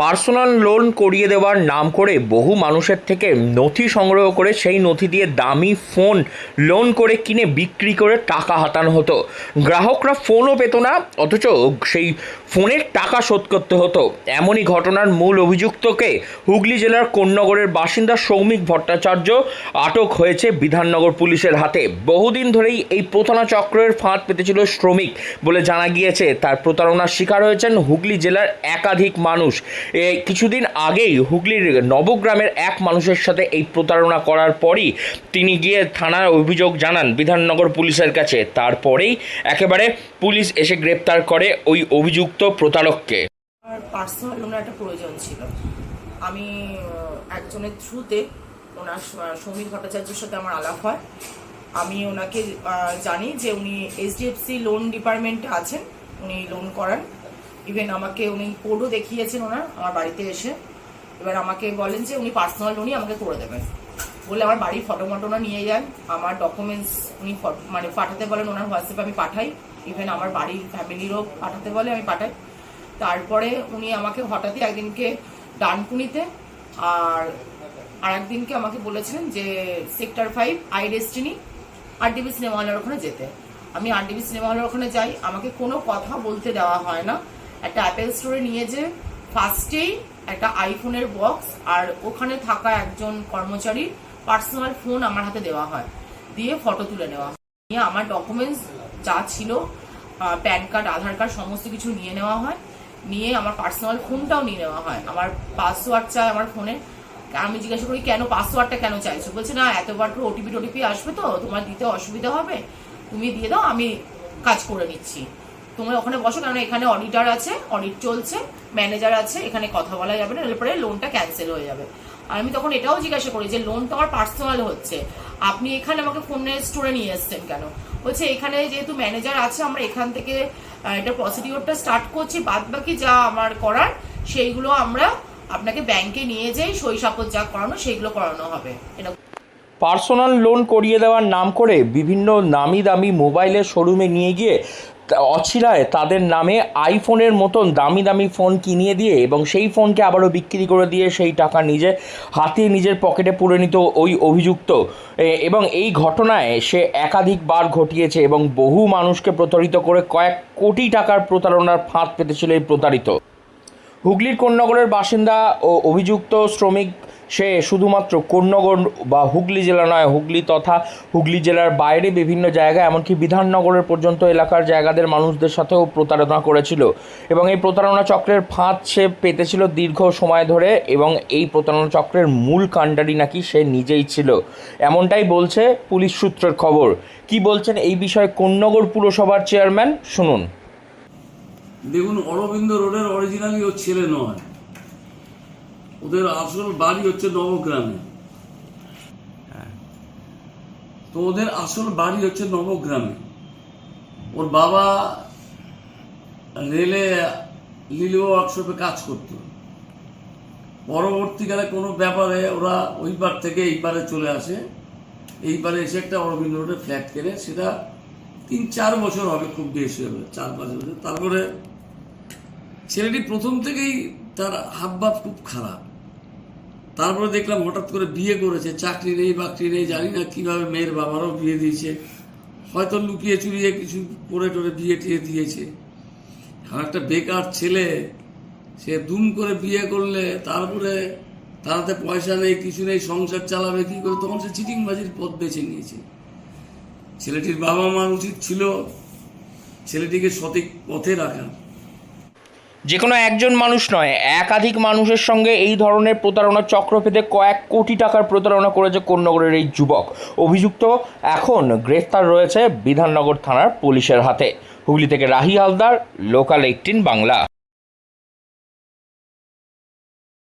Personal loan করিয়ে দেওয়ার নাম করে বহু মানুষের থেকে নথি সংগ্রহ করে সেই নথি দিয়ে দামি ফোন লোন করে কিনে বিক্রি করে টাকা হাতানো হতো। গ্রাহকরা ফোনও পেত না, অথচ সেই ফোনের টাকা শোধ করতে হতো। এমনই ঘটনার মূল অভিযুক্তকে হুগলি জেলার কোন্নগরের বাসিন্দা সৌমিক ভট্টাচার্য আটক হয়েছে বিধাননগর পুলিশের হাতে। বহুদিন ধরেই এই প্রতারণা চক্রের ফাঁদ পেতেছিল শ্রমিক বলে জানা গিয়েছে। তার প্রতারণার শিকার হয়েছেন হুগলি জেলার একাধিক মানুষ। কিছুদিন আগেই হুগলির নবগ্রামের এক মানুষের সাথে এই প্রতারণা করার পরই তিনি গিয়ে থানার অভিযোগ জানান বিধাননগর পুলিশের কাছে। তারপরেই একেবারে পুলিশ এসে গ্রেপ্তার করে ওই অভিযুক্ত প্রতারককে। পার্সোনাল লোনের একটা প্রয়োজন ছিল। আমি একজনের থ্রুতে ওনার স- সৌমিক ভট্টাচার্যের সাথে আমার আলাপ হয়। আমি ওনাকে জানি যে উনি এইচডিএফসি লোন ডিপার্টমেন্টে আছেন। উনি লোন করান। ইভেন আমাকে উনি কোডও দেখিয়েছেন ওনার, আমার বাড়িতে এসে। এবার আমাকে বলেন যে উনি পার্সোনাল লোনই আমাকে করে দেবেন। বলে আমার বাড়ির ফটো মটো ওনা নিয়ে যান, আমার ডকুমেন্টস উনি মানে পাঠাতে বলেন, ওনার হোয়াটসঅ্যাপে আমি পাঠাই। ইভেন আমার বাড়ির ফ্যামিলিরও পাঠাতে বলে আমি পাঠাই। তারপরে উনি আমাকে হঠাৎই একদিনকে ডানকুনিতে আর আর একদিনকে আমাকে বলেছিলেন যে সেক্টর ফাইভ আই ডেস্টিনি আরডিবি সিনেমা হলের ওখানে যেতে। আমি আরডিবি সিনেমা হলের ওখানে যাই, আমাকে কোনো কথা বলতে দেওয়া হয় না। একটা অ্যাপেল স্টোরে নিয়ে যে ফার্স্টেই একটা আইফোনের বক্স আর ওখানে থাকা একজন কর্মচারীর পার্সোনাল ফোন আমার হাতে দেওয়া হয়। দিয়ে ফটো তুলে নেওয়া নিয়ে আমার ডকুমেন্টস যা ছিল প্যান কার্ড আধার কার্ড সমস্ত কিছু নিয়ে নেওয়া হয়। নিয়ে আমার পার্সোনাল ফোনটাও নিয়ে নেওয়া হয়। আমার পাসওয়ার্ড চাই আমার ফোনে আমি জিজ্ঞাসা করি, কেন পাসওয়ার্ডটা কেন চাইছো? বলছে, না, এতবার করে ওটিপি টোটিপি আসবে তো, তোমার দিতে অসুবিধা হবে। তুমি দিয়ে দাও, আমি কাজ করে নিচ্ছি। তোমরা ওখানে বসো, কারণ এখানে অডিটর আছে অডিট চলছে, ম্যানেজার আছে, এখানে কথা বলা যাবে না, এরপরে লোনটা ক্যান্সেল হয়ে যাবে। আর আমি তখন এটাও জিজ্ঞাসা করি যে লোন তো আমার পার্সোনাল হচ্ছে, আপনি এখানে আমাকে ফোনের স্টোরে নিয়ে এসছেন কেন? বলছে, এখানে যেহেতু ম্যানেজার আছে, আমরা এখান থেকে এটা প্রসিডিওরটা স্টার্ট করছি বাদ বাকি যা আমার করার, সেইগুলো আমরা আপনাকে ব্যাংকে নিয়ে যাই সই সাপোজ যা করানো, সেইগুলো করানো হবে। এটা পার্সোনাল লোন করিয়ে দেওয়ার নাম করে বিভিন্ন নামি দামি মোবাইলের শোরুমে নিয়ে গিয়ে অছিলায় তাদের নামে আইফোনের মতন দামি দামি ফোন কিনিয়ে দিয়ে এবং সেই ফোনকে আবারও বিক্রি করে দিয়ে সেই টাকা নিজে হাতিয়ে নিজের পকেটে পুরে নিত ওই অভিযুক্ত। এবং এই ঘটনায় সে একাধিকবার ঘটিয়েছে এবং বহু মানুষকে প্রতারিত করে কয়েক কোটি টাকার প্রতারণার ফাঁদ পেতেছিল এই প্রতারিত। হুগলির কোন্নগরের বাসিন্দা ও অভিযুক্ত শ্রমিক সে শুধুমাত্র কোন্নগর বা হুগলি জেলা নয়, হুগলি তথা হুগলি জেলার বাইরে বিভিন্ন জায়গা এমনকি বিধাননগরের পর্যন্ত এলাকার জায়গাদের মানুষদের সাথেও প্রতারণা করেছিল। এবং এই প্রতারণা চক্রের ফাঁদ সে পেতেছিল দীর্ঘ সময় ধরে এবং এই প্রতারণা চক্রের মূল কাণ্ডারি নাকি সে নিজেই ছিল। এমনটাই বলছে পুলিশ সূত্রের খবর। কি বলছেন এই বিষয়ে কোন্নগর পুরসভার চেয়ারম্যান? শুনুন। দেখুন, অরবিন্দ রোডের অরিজিনালি ওর ছেলে নয়। ওদের আসল বাড়ি হচ্ছে নবগ্রামে। তো ওদের আসল বাড়ি হচ্ছে নবগ্রামে। ওর বাবা রেলে লিলিও ওয়ার্কশপে কাজ করতো। পরবর্তীকালে কোনো ব্যাপারে ওরা ওই পার থেকে এই পারে চলে আসে। এই পারে এসে একটা অরবিন্দ রোডে ফ্ল্যাট কেনে সেটা তিন চার বছর হবে খুব বেশি হবে চার পাঁচ বছর। তারপরে ছেলেটি প্রথম থেকেই তার হাবভাব খুব খারাপ। তারপরে দেখলাম হঠাৎ করে বিয়ে করেছে, চাকরি নেই, বাকরি নেই, জানি না কীভাবে মেয়ের বাবারও বিয়ে দিয়েছে। হয়তো লুকিয়ে চুরিয়ে কিছু করে টোরে বিয়ে টিয়ে দিয়েছে। আর একটা বেকার ছেলে, সে দুম করে বিয়ে করলে তারপরে তারাতে পয়সা নেই, কিছু নেই, সংসার চালাবে, কি করে? তখন সে চিটিংবাজির পথ বেছে নিয়েছে। ছেলেটির বাবা মার উচিত ছিল ছেলেটিকে সঠিক পথে রাখা। যে কোনো একজন মানুষ নয়, একাধিক মানুষের সঙ্গে এই ধরনের প্রতারণার চক্র পেতে কয়েক কোটি টাকার প্রতারণা করেছে কোন্নগরের এই যুবক। অভিযুক্ত এখন গ্রেফতার রয়েছে বিধাননগর থানার পুলিশের হাতে। হুগলি থেকে রাহি হালদার লোকাল এইটিন বাংলা।